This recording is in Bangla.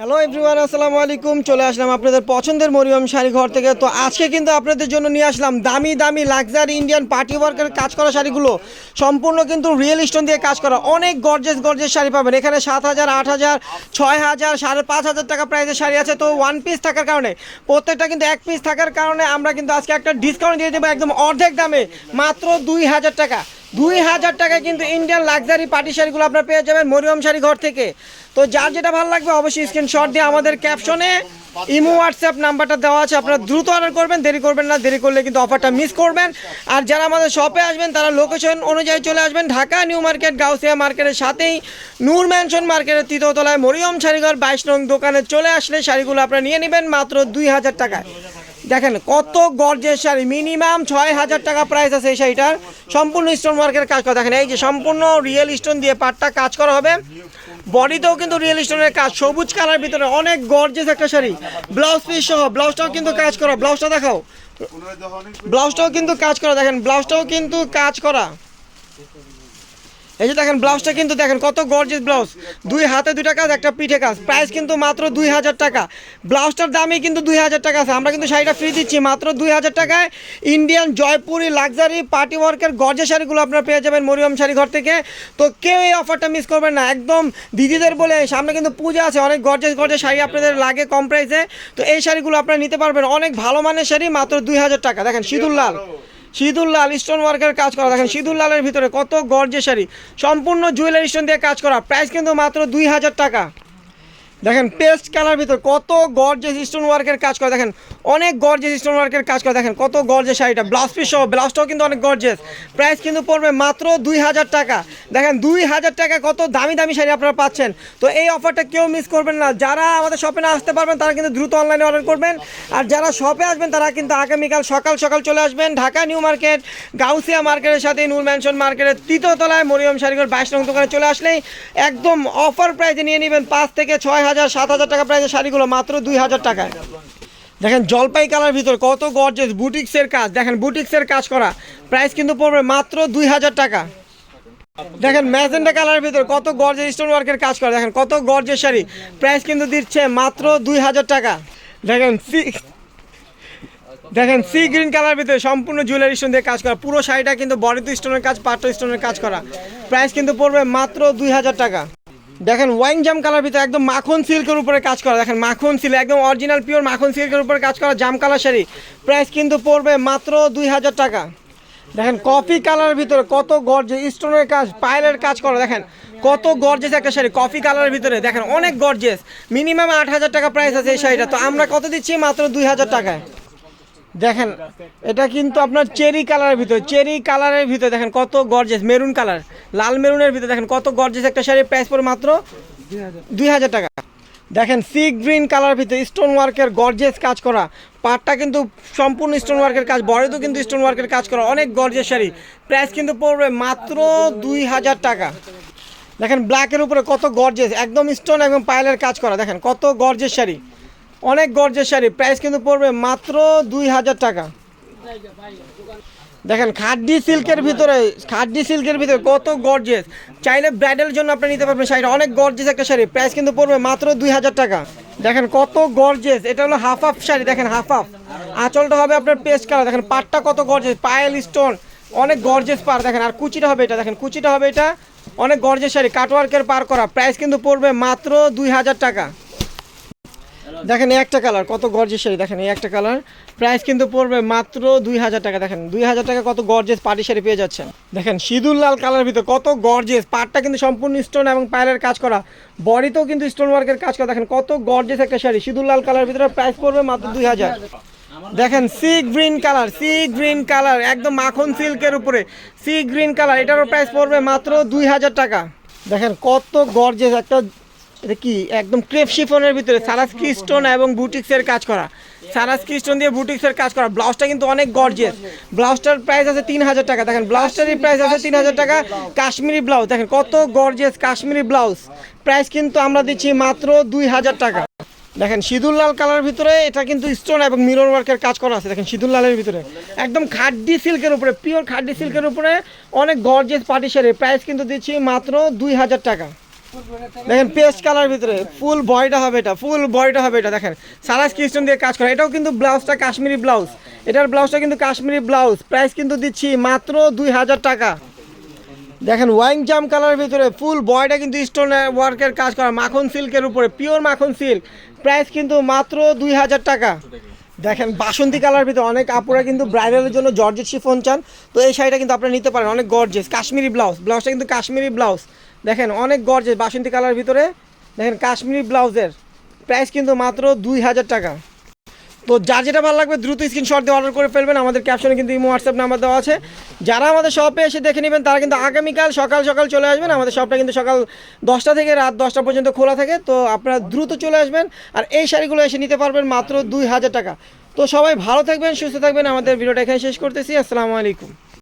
হ্যালো এভরিওয়ান আসসালামু আলাইকুম। চলে আসলাম আপনাদের পছন্দের মরিয়ম শাড়ি ঘর থেকে। তো আজকে কিন্তু আপনাদের জন্য নিয়ে আসলাম দামি দামি লাক্সারি ইন্ডিয়ান পার্টি ওয়ার্কের কাজ করা শাড়িগুলো। সম্পূর্ণ কিন্তু রিয়েল স্টোন দিয়ে কাজ করা। অনেক গর্জেস গর্জেস শাড়ি পাবেন। এখানে সাত হাজার, আট হাজার, ছয় হাজার, সাড়ে পাঁচ হাজার টাকা প্রাইসের শাড়ি আছে। তো ওয়ান পিস থাকার কারণে, প্রত্যেকটা কিন্তু এক পিস থাকার কারণে আমরা কিন্তু আজকে একটা ডিসকাউন্ট দিয়ে দেবো একদম অর্ধেক দামে, মাত্র দুই হাজার টাকা। দুই হাজার টাকায় কিন্তু ইন্ডিয়ান লাক্সারি পার্টি শাড়িগুলো আপনার পেয়ে যাবেন মরিয়ম শাড়ি ঘর থেকে। তো যার যেটা ভালো লাগবে অবশ্যই স্ক্রিনশট দিয়ে আমাদের ক্যাপশনে ইমো হোয়াটসঅ্যাপ নাম্বারটা দেওয়া আছে, আপনারা দ্রুত অর্ডার করবেন, দেরি করবেন না, দেরি করলে কিন্তু অফারটা মিস করবেন। আর যারা আমাদের শপে আসবেন, তারা লোকেশন অনুযায়ী চলে আসবেন ঢাকা নিউ মার্কেট গাউসিয়া মার্কেটের সাথেই। নূর ম্যানশন মার্কেটের তৃতীয়তলায় মরিয়ম শাড়িঘর, বাইশ নং দোকানে চলে আসলে শাড়িগুলো আপনারা নিয়ে নেবেন মাত্র দুই হাজার টাকায়। দেখেন, কত গর্জের শাড়ি। মিনিমাম ছয় হাজার টাকা প্রাইস আছে এই শাড়িটার। সম্পূর্ণ স্টোন ওয়ার্কের কাজ করা। দেখেন, এই যে সম্পূর্ণ রিয়েল স্টোন দিয়ে পাটটা কাজ করা হবে। বডিতেও কিন্তু রিয়েল স্টোনের কাজ। সবুজ কালার ভিতরে অনেক গর্জেস একটা শাড়ি। ব্লাউজ পিস সহ ব্লাউজটাও কিন্তু কাজ করা। ব্লাউজটা দেখাও। ব্লাউজটাও কিন্তু কাজ করা। দেখেন ব্লাউজটাও কিন্তু কাজ করা। এই যে দেখেন, ব্লাউজটা কিন্তু দেখেন, কত গর্জিয়াস ব্লাউজ। দুই হাতে দুইটা কাজ একটা পিঠে কাজ। প্রাইস কিন্তু মাত্র দুই হাজার টাকা। ব্লাউজটার দামই কিন্তু দুই হাজার টাকা আছে। আমরা কিন্তু শাড়িটা ফ্রি দিচ্ছি, মাত্র দুই হাজার টাকায় ইন্ডিয়ান জয়পুরি লাক্সারি পার্টি ওয়ার্কের গর্জে শাড়িগুলো আপনারা পেয়ে যাবেন মরিয়ম শাড়ি ঘর থেকে। তো কেউ এই অফারটা মিস করবেন না। একদম দিদিদের বলে সামনে কিন্তু পূজা আছে। অনেক গর্জেস গর্জেস শাড়ি আপনাদের লাগে কম প্রাইসে তো এই শাড়িগুলো আপনারা নিতে পারবেন। অনেক ভালো মানের শাড়ি, মাত্র দুই হাজার টাকা। দেখেন, সিঁদুর লাল। সিঁদুর লাল স্টোন ওয়ার্কের কাজ করা। দেখেন সিঁদুর লালের ভিতরে কত গর্জে শাড়ি। সম্পূর্ণ জুয়েলারি স্টোন দিয়ে কাজ করা। প্রাইস কিন্তু মাত্র দুই হাজার টাকা। দেখেন পেস্ট কালার ভিতর কত গর্জেস স্টোন ওয়ার্কের কাজ করে। দেখেন অনেক গর্জেস স্টোন ওয়ার্কের কাজ করে। দেখেন কত গর্জেস শাড়িটা ব্লাউজ পিস সহ ব্লাউজটাও কিন্তু অনেক গর্জেস প্রাইস কিন্তু পড়বে মাত্র দুই হাজার টাকা। দেখেন দুই হাজার টাকা কত দামি দামি শাড়ি আপনারা পাচ্ছেন। তো এই অফারটা কেউ মিস করবেন না। যারা আমাদের শপে না আসতে পারবেন, তারা কিন্তু দ্রুত অনলাইনে অর্ডার করবেন। আর যারা শপে আসবেন, তারা কিন্তু আগামীকাল সকাল সকাল চলে আসবেন ঢাকা নিউ মার্কেট, গাউসিয়া মার্কেটের সাথে, নূর ম্যানশন মার্কেটের তৃতীয়তলায় মরিয়ম শাড়িঘর বাইশ নং দোকানে চলে আসলেই একদম অফার প্রাইসে নিয়ে নেবেন পাঁচ থেকে ছয় হাজার হাজার, সাত হাজার টাকা প্রাইসের শাড়িগুলো মাত্র দুই হাজার টাকায়। দেখেন জলপাই কালার ভিতর কত গর্জেস বুটিক্সের কাজ। দেখেন বুটিক্সের কাজ করা। প্রাইস কিন্তু পড়বে মাত্র দুই হাজার টাকা। দেখেন ম্যাজেন্ডা কালারের ভিতর কত গর্জেস স্টোন ওয়ার্কের কাজ করা। দেখেন কত গর্জেস শাড়ি। প্রাইস কিন্তু দিচ্ছে মাত্র দুই হাজার টাকা। দেখেন সি দেখেন সি গ্রিন কালার ভিতরে সম্পূর্ণ জুয়েলারি স্টোন দিয়ে কাজ করা। পুরো শাড়িটা কিন্তু বডিতে স্টোনের কাজ পাট্ট স্টোনের কাজ করা। প্রাইস কিন্তু পড়বে মাত্র দুই হাজার টাকা। দেখেন ওয়াইন জাম কালার ভিতরে একদম মাখন সিল্কের উপরে কাজ করা। দেখেন মাখন সিল্ক, একদম অরিজিনাল পিওর মাখন সিল্কের উপরে কাজ করা জাম কালার শাড়ি। প্রাইস কিন্তু পড়বে মাত্র দুই হাজার টাকা। দেখেন কফি কালারের ভিতরে কত গর্জে স্টোনের কাজ পায়েলের কাজ করা। দেখেন কত গর্জেস একটা শাড়ি কফি কালারের ভিতরে। দেখেন অনেক গর্জেস মিনিমাম আট হাজার টাকা প্রাইস আছে এই শাড়িটা। তো আমরা কত দিচ্ছি? মাত্র দুই হাজার টাকায়। দেখেন, এটা কিন্তু আপনার চেরি কালারের ভিতরে, চেরি কালারের ভিতরে দেখেন কত গর্জেস মেরুন কালার লাল মেরুনের ভিতরে দেখেন কত গর্জেস একটা শাড়ির প্রাইস পড়ে মাত্র দুই হাজার টাকা। দেখেন সি গ্রিন কালার ভিতরে স্টোন ওয়ার্কের গর্জেস কাজ করা, পাটটা কিন্তু সম্পূর্ণ স্টোন ওয়ার্কের কাজ, বড়েতেও কিন্তু স্টোন ওয়ার্কের কাজ করা, অনেক গর্জেস শাড়ি প্রাইস কিন্তু পড়বে মাত্র দুই হাজার টাকা। দেখেন ব্ল্যাকের উপরে কত গর্জেস একদম স্টোন একদম পায়েলের কাজ করা, দেখেন কত গর্জেস শাড়ি। অনেক গর্জের শাড়ি। প্রাইস কিন্তু পড়বে মাত্র দুই হাজার টাকা। দেখেন, খাড্ডি সিল্কের ভিতরে, খাড্ডি সিল্কের ভিতরে কত গর্জেস। চাইলে ব্রাইডালের জন্য আপনি নিতে পারবেন শাড়িটা। অনেক গর্জেস একটা শাড়ি। প্রাইস কিন্তু পড়বে মাত্র দুই হাজার টাকা। দেখেন, কত গর্জেস। এটা হলো হাফ হাফ শাড়ি। দেখেন হাফ হাফ আঁচলটা হবে আপনার পেস্ট কালার দেখেন, পাটটা কত গর্জেস। পায়েল স্টোন অনেক গর্জেস পার। দেখেন, আর কুচিটা হবে এটা। দেখেন, কুচিটা হবে এটা। অনেক গর্জেস শাড়ি। কাটওয়ার্কের পার করা। প্রাইস কিন্তু পড়বে মাত্র দুই হাজার টাকা। দেখেন একটা কালার, কত গর্জেস শাড়ি, দেখেন এই একটা কালার। প্রাইস কিন্তু পড়বে মাত্র দুই হাজার টাকা, দেখেন। দুই হাজার টাকা কত গর্জেস পাটি শাড়ি পেয়ে যাচ্ছেন। দেখেন, সিঁদুর লাল কালার ভিতর কত গর্জেস পাটটা কিন্তু সম্পূর্ণ স্টোন এবং পায়ের কাজ করা। বডিতেও কিন্তু স্টোন ওয়ার্কের কাজ করা। দেখেন, কত গর্জেস একটা শাড়ি, সিঁদুর লাল কালার ভিতরে প্রাইস পড়বে মাত্র দুই হাজার। দেখেন sea green colour sea green colour একদম মাখন সিল্কের উপরে। সি গ্রিন কালার এটারও প্রাইস পড়বে মাত্র দুই হাজার টাকা। দেখেন, কত গর্জেস একটা এটা কি? একদম ক্রেপ শিফনের ভিতরে, সারাস স্টোন এবং বুটিক্সের কাজ করা। সারাস স্টোন দিয়ে বুটিক্সের কাজ করা। ব্লাউজটা কিন্তু অনেক গর্জেস ব্লাউজটার প্রাইস আছে তিন হাজার টাকা। দেখেন, ব্লাউজটারই প্রাইস আছে তিন হাজার টাকা। কাশ্মীরি ব্লাউজ, দেখেন, কত গর্জেস কাশ্মীরি ব্লাউজ। প্রাইস কিন্তু আমরা দিচ্ছি মাত্র দুই হাজার টাকা। দেখেন, সিঁদুর লাল কালার ভিতরে এটা কিন্তু স্টোন এবং মিরর ওয়ার্কের কাজ করা আছে। দেখেন, সিঁদুর লালের ভিতরে। একদম খাড্ডি সিল্কের উপরে পিওর খাড্ডি সিল্কের উপরে অনেক গর্জেস পার্টি শাড়ি প্রাইস কিন্তু দিচ্ছি মাত্র দুই হাজার টাকা। দেখেন পেস্ট কালার ভিতরে ফুল বয়টা হবে এটা, ফুল বয়টা হবে এটা, দেখেন। সারাস ক্রিস্টন দিয়ে কাজ করা। এটাও কিন্তু ব্লাউজটা কাশ্মীরি ব্লাউজ। এটার ব্লাউজটা কিন্তু কাশ্মীরি ব্লাউজ। প্রাইস কিন্তু দিচ্ছি মাত্র দুই হাজার টাকা। দেখেন ওয়াইন জাম কালারের ভিতরে ফুল বয়টা কিন্তু স্টোন ওয়ার্কের কাজ করা, মাখন সিল্কের উপরে, পিওর মাখন সিল্ক। প্রাইস কিন্তু মাত্র দুই হাজার টাকা। দেখেন বাসন্তী কালার ভিতরে অনেক আপুরা কিন্তু ব্রাইডালের জন্য জর্জেট শিফন চান। তো এই শাড়িটা কিন্তু আপনারা নিতে পারেন, অনেক গর্জেস কাশ্মীরি ব্লাউজ, ব্লাউজটা কিন্তু কাশ্মীরি ব্লাউজ। দেখেন অনেক গর্জেস বাসন্তী কালার ভিতরে। দেখেন কাশ্মীরি ব্লাউজের প্রাইস কিন্তু মাত্র দুই হাজার টাকা। তো যার যেটা ভালো লাগবে দ্রুত স্ক্রিনশট দিয়ে অর্ডার করে ফেলবেন। আমাদের ক্যাপশনে কিন্তু ইমো হোয়াটসঅ্যাপ নাম্বার দেওয়া আছে। যারা আমাদের শপে এসে দেখে নেবেন, তারা কিন্তু আগামীকাল সকাল সকাল চলে আসবেন। আমাদের শপটা কিন্তু সকাল দশটা থেকে রাত দশটা পর্যন্ত খোলা থাকে। তো আপনারা দ্রুত চলে আসবেন আর এই শাড়িগুলো এসে নিতে পারবেন মাত্র দুই হাজার টাকা। তো সবাই ভালো থাকবেন, সুস্থ থাকবেন। আমাদের ভিডিওটা এখানে শেষ করতেছি। আসসালামু আলাইকুম।